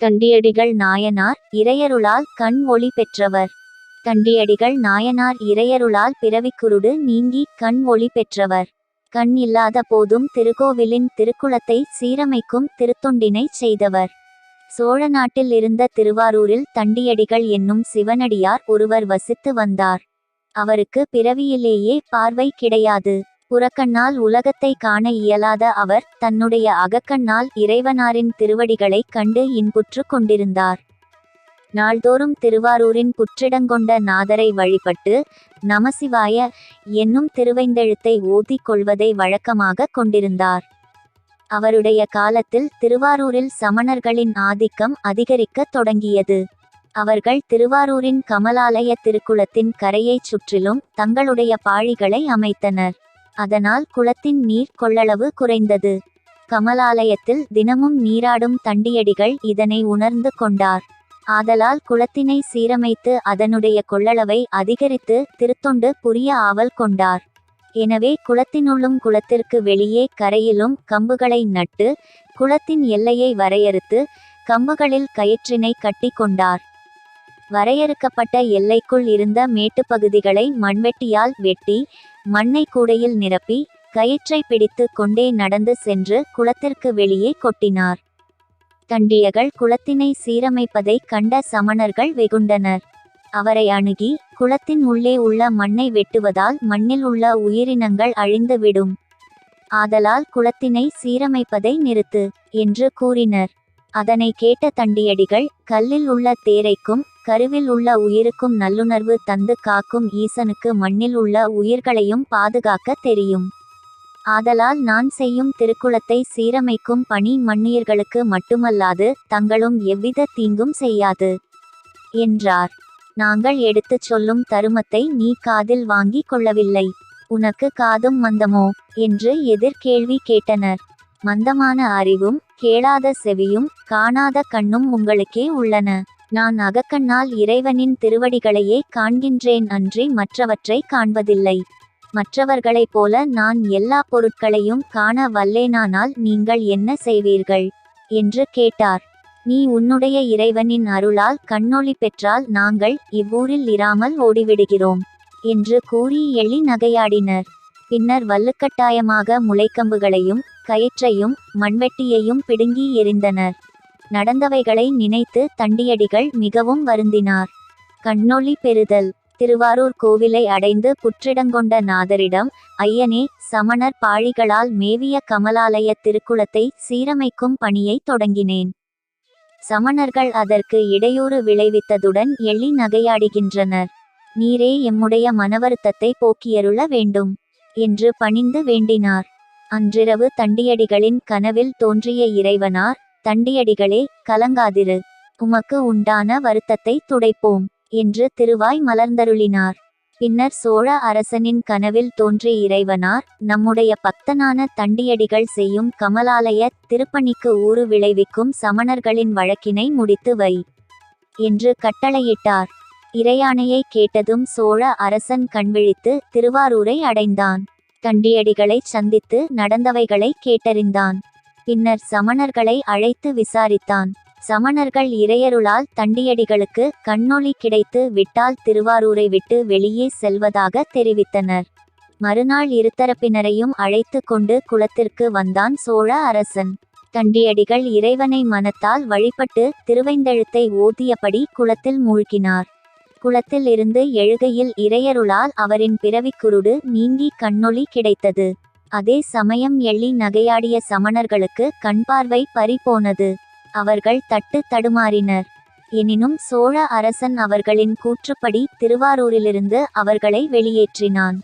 தண்டியடிகள் நாயனார் இறையருளால் கண் ஒளி பெற்றவர். தண்டியடிகள் நாயனார் இறையருளால் பிறவிக்குருடு நீங்கி கண் ஒளி பெற்றவர். கண் இல்லாத போதும் திருக்கோவிலின் திருக்குளத்தை சீரமைக்கும் திருத்தொண்டினை செய்தவர். சோழ நாட்டில் இருந்த திருவாரூரில் தண்டியடிகள் என்னும் சிவனடியார் ஒருவர் வசித்து வந்தார். அவருக்கு பிறவியிலேயே பார்வை கிடையாது. புறக்கண்ணால் உலகத்தை காண இயலாத அவர் தன்னுடைய அகக்கண்ணால் இறைவனாரின் திருவடிகளைக் கண்டு இன்புற்று கொண்டிருந்தார். நாள்தோறும் திருவாரூரின் புற்றிடங்கொண்ட நாதரை வழிபட்டு நமசிவாய என்னும் திருவைந்தெழுத்தை ஓதிக் கொள்வதை வழக்கமாக கொண்டிருந்தார். அவருடைய காலத்தில் திருவாரூரில் சமணர்களின் ஆதிக்கம் அதிகரிக்கத் தொடங்கியது. அவர்கள் திருவாரூரின் கமலாலய திருக்குளத்தின் கரையைச் சுற்றிலும் தங்களுடைய பாழிகளை அமைத்தனர். அதனால் குளத்தின் நீர் கொள்ளளவு குறைந்தது. கமலாலயத்தில் தினமும் நீராடும் தண்டியடிகள் இதனை உணர்ந்து கொண்டார். ஆதலால் குளத்தினை சீரமைத்து அதனுடைய கொள்ளளவை அதிகரித்து திருத்தொண்டு புரிய ஆவல் கொண்டார். எனவே குளத்தினுள்ளும் குளத்திற்கு வெளியே கரையிலும் கம்புகளை நட்டு குளத்தின் எல்லையை வரையறுத்து கம்புகளில் கயிற்றினை கட்டி கொண்டார். வரையறுக்கப்பட்ட எல்லைக்குள் இருந்த மேட்டுப்பகுதிகளை மண்வெட்டியால் வெட்டி மண்ணை கூடையில் நிரப்பி கயிற்றை பிடித்து கொண்டே நடந்து சென்று குளத்திற்கு வெளியே கொட்டினார். தண்டியகள் குளத்தினை சீரமைப்பதை கண்ட சமணர்கள் வெகுண்டனர். அவரை அணுகி குளத்தின் உள்ளே உள்ள மண்ணை வெட்டுவதால் மண்ணில் உள்ள உயிரினங்கள் அழிந்துவிடும் ஆதலால் குளத்தினை சீரமைப்பதை நிறுத்து என்று கூறினர். அதனை கேட்ட தண்டியடிகள் கல்லில் உள்ள தேரைக்கும் கருவில் உள்ள உயிருக்கும் நல்லுணர்வு தந்து காக்கும் ஈசனுக்கு மண்ணில் உள்ள உயிர்களையும் பாதுகாக்க தெரியும். ஆதலால் நான் செய்யும் திருக்குளத்தை சீரமைக்கும் பணி மண்ணுயிர்களுக்கு மட்டுமல்லாது தங்களும் எவ்வித தீங்கும் செய்யாது. என்றார். நாங்கள் எடுத்துச் சொல்லும் தருமத்தை நீ காதில் வாங்கி கொள்ளவில்லை. உனக்கு காதும் மந்தமோ என்று எதிர்கேள்வி கேட்டனர். மந்தமான அறிவும் கேளாத செவியும் காணாத கண்ணும் உங்களுக்கே உள்ளன. நான் அகக்கண்ணால் இறைவனின் திருவடிகளையே காண்கின்றேன் அன்றி மற்றவற்றை காண்பதில்லை. மற்றவர்களைப் போல நான் எல்லா பொருட்களையும் காண வல்லேனானால் நீங்கள் என்ன செய்வீர்கள்? என்று கேட்டார். நீ உன்னுடைய இறைவனின் அருளால் கண்ணொளி பெற்றால் நாங்கள் இவ்வூரில் இராமல் ஓடிவிடுகிறோம் என்று கூறி எள்ளி நகையாடினர். பின்னர் வல்லுக்கட்டாயமாக முளைக்கம்புகளையும் கயிற்றையும் மண்வெட்டியையும் பிடுங்கி எறிந்தனர். நடந்தவைகளை நினைத்து தண்டியடிகள் மிகவும் வருந்தினார். கண்ணொளி பெறுதல். திருவாரூர் கோவிலை அடைந்து புற்றிடங்கொண்ட நாதரிடம் ஐயனே சமணர் பாழிகளால் மேவிய கமலாலய திருக்குளத்தை சீரமைக்கும் பணியை தொடங்கினேன். சமணர்கள் அதற்கு இடையூறு விளைவித்ததுடன் எள்ளி நகையாடுகின்றனர். நீரே எம்முடைய மனவருத்தத்தை போக்கியருள வேண்டும் என்று பணிந்து வேண்டினார். அன்றிரவு தண்டியடிகளின் கனவில் தோன்றிய இறைவனார் தண்டியடிகளே கலங்காதிரு. உமக்கு உண்டான வருத்தத்தை துடைப்போம் என்று திருவாய் மலர்ந்தருளினார். பின்னர் சோழ அரசனின் கனவில் தோன்றிய இறைவனார் நம்முடைய பக்தனான தண்டியடிகள் செய்யும் கமலாலய திருப்பணிக்கு ஊறு விளைவிக்கும் சமணர்களின் வழக்கினை முடித்து வை என்று கட்டளையிட்டார். இறையாணையை கேட்டதும் சோழ அரசன் கண்விழித்து திருவாரூரை அடைந்தான். தண்டியடிகளை சந்தித்து நடந்தவைகளை கேட்டறிந்தான். பின்னர் சமணர்களை அழைத்து விசாரித்தான். சமணர்கள் இறையருளால் தண்டியடிகளுக்கு கண்ணொளி கிடைத்து விட்டால் திருவாரூரை விட்டு வெளியே செல்வதாக தெரிவித்தனர். மறுநாள் இருதரப்பினரையும் அழைத்து கொண்டு குளத்திற்கு வந்தான் சோழ அரசன். தண்டியடிகள் இறைவனை மனத்தால் வழிபட்டு திருவைந்தெழுத்தை ஓதியபடி குளத்தில் மூழ்கினார். குளத்தில் இருந்து எழுகையில் இறையருளால் அவரின் பிறவிக்குருடு நீங்கி கண்ணொளி கிடைத்தது. அதே சமயம் எள்ளி நகையாடிய சமணர்களுக்கு கண்பார்வை பறிபோனது. அவர்கள் தட்டு தடுமாறினர். எனினும் சோழ அரசன் அவர்களின் கூற்றுப்படி திருவாரூரிலிருந்து அவர்களை வெளியேற்றினான்.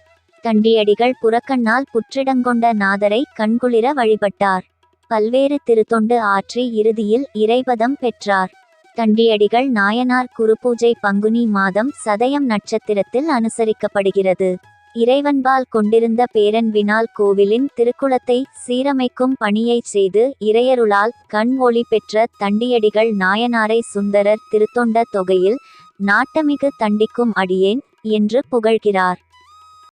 தண்டியடிகள் புறக்கண்ணால் புற்றிடங்கொண்ட நாதரை கண்குளிர வழிபட்டார். பல்வேறு திருத்தொண்டு ஆற்றி இறுதியில் இறைபதம் பெற்றார். தண்டியடிகள் நாயனார் குருபூஜை பங்குனி மாதம் சதயம் நட்சத்திரத்தில் அனுசரிக்கப்படுகிறது. இறைவன்பால் கொண்டிருந்த பேரன்பினால் கோவிலின் திருக்குளத்தை சீரமைக்கும் பணியை செய்து இறையருளால் கண் ஒளி பெற்ற தண்டியடிகள் நாயனாரை சுந்தரர் திருத்தொண்ட தொகையில் நாட்டமிகு தண்டிக்கும் அடியேன் என்று புகழ்கிறார்.